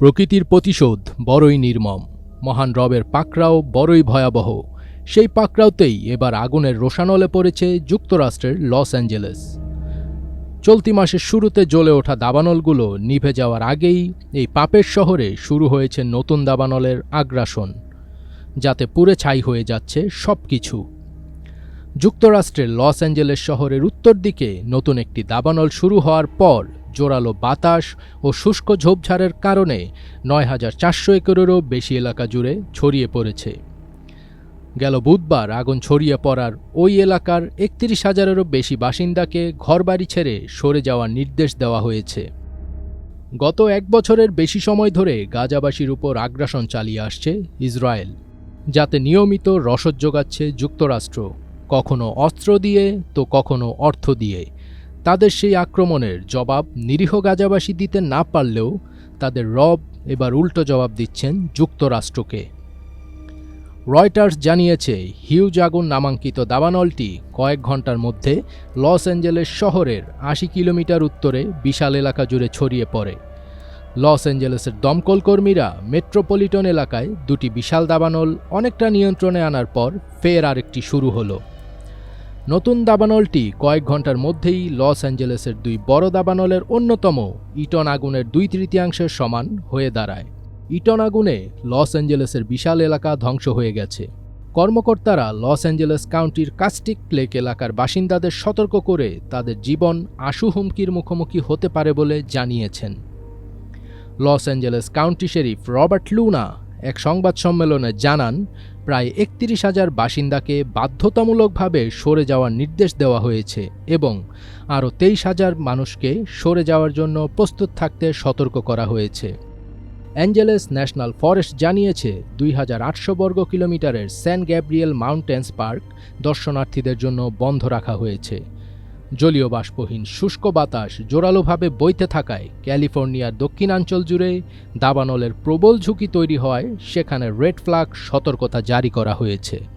প্রকৃতির প্রতিশোধ বড়ই নির্মম। মহান রবের পাকড়াও বড়ই ভয়াবহ। সেই পাকড়াওতেই এবার আগুনের রোশানলে পড়েছে যুক্তরাষ্ট্রের লস অ্যাঞ্জেলেস। চলতি মাসের শুরুতে জ্বলে ওঠা দাবানলগুলো নিভে যাওয়ার আগেই এই পাপের শহরে শুরু হয়েছে নতুন দাবানলের আগ্রাসন, যাতে পুড়ে ছাই হয়ে যাচ্ছে সব কিছু যুক্তরাষ্ট্রের লস অ্যাঞ্জেলেস শহরের উত্তর দিকে নতুন একটি দাবানল শুরু হওয়ার পর জোরালো বাতাস ও শুষ্ক ঝোপঝাড়ের কারণে নয় হাজার চারশো একরেরও বেশি এলাকা জুড়ে ছড়িয়ে পড়েছে। গেল বুধবার আগুন ছড়িয়ে পড়ার ওই এলাকার একত্রিশ হাজারেরও বেশি বাসিন্দাকে ঘরবাড়ি ছেড়ে সরে যাওয়ার নির্দেশ দেওয়া হয়েছে। গত এক বছরের বেশি সময় ধরে গাজাবাসীর উপর আগ্রাসন চালিয়ে আসছে ইসরায়েল, যাতে নিয়মিত রসদ যোগাচ্ছে যুক্তরাষ্ট্র, কখনো অস্ত্র দিয়ে তো কখনো অর্থ দিয়ে। তাদের সেই আক্রমণের জবাব নিরীহ গাজাবাসী দিতে না পারলেও তাদের রব এবার উল্টো জবাব দিচ্ছেন যুক্তরাষ্ট্রকে। রয়টার্স জানিয়েছে, হিউজ আগুন নামাঙ্কিত দাবানলটি কয়েক ঘণ্টার মধ্যে লস অ্যাঞ্জেলেস শহরের আশি কিলোমিটার উত্তরে বিশাল এলাকা জুড়ে ছড়িয়ে পড়ে। লস অ্যাঞ্জেলেসের দমকল কর্মীরা মেট্রোপলিটন এলাকায় দুটি বিশাল দাবানল অনেকটা নিয়ন্ত্রণে আনার পর ফের আরেকটি শুরু হলো। নতুন দাবানলটি কয়েক ঘণ্টার মধ্যেই লস অ্যাঞ্জেলেসের দুই বড় দাবানলের অন্যতম ইটন আগুনের দুই তৃতীয়াংশের সমান হয়ে দাঁড়ায়। ইটন আগুনে লস অ্যাঞ্জেলেসের বিশাল এলাকা ধ্বংস হয়ে গেছে। কর্মকর্তারা লস অ্যাঞ্জেলেস কাউন্টির কাস্টিক প্লেক এলাকার বাসিন্দাদের সতর্ক করে তাদের জীবন আশু হুমকির মুখোমুখি হতে পারে বলে জানিয়েছেন। Los Angeles county sheriff Robert Luna এক সংবাদ সম্মেলনে জানান প্রায় একত্রিশ হাজার বাসিন্দাকে বাধ্যতামূলকভাবে সরে যাওয়ার নির্দেশ দেওয়া হয়েছে এবং আরও তেইশ হাজার মানুষকে সরে যাওয়ার জন্য প্রস্তুত থাকতে সতর্ক করা হয়েছে। অ্যাঞ্জেলেস ন্যাশনাল ফরেস্ট জানিয়েছে, দুই হাজার আটশো বর্গ কিলোমিটারের স্যান গ্যাব্রিয়েল মাউন্টেন্স পার্ক দর্শনার্থীদের জন্য বন্ধ রাখা হয়েছে। জলীয় বাষ্পহীন শুষ্ক বাতাস জোরালোভাবে বইতে থাকায় ক্যালিফোর্নিয়ার দক্ষিণাঞ্চল জুড়ে দাবানলের প্রবল ঝুঁকি তৈরি হওয়ায় সেখানে রেড ফ্ল্যাগ সতর্কতা জারি করা হয়েছে।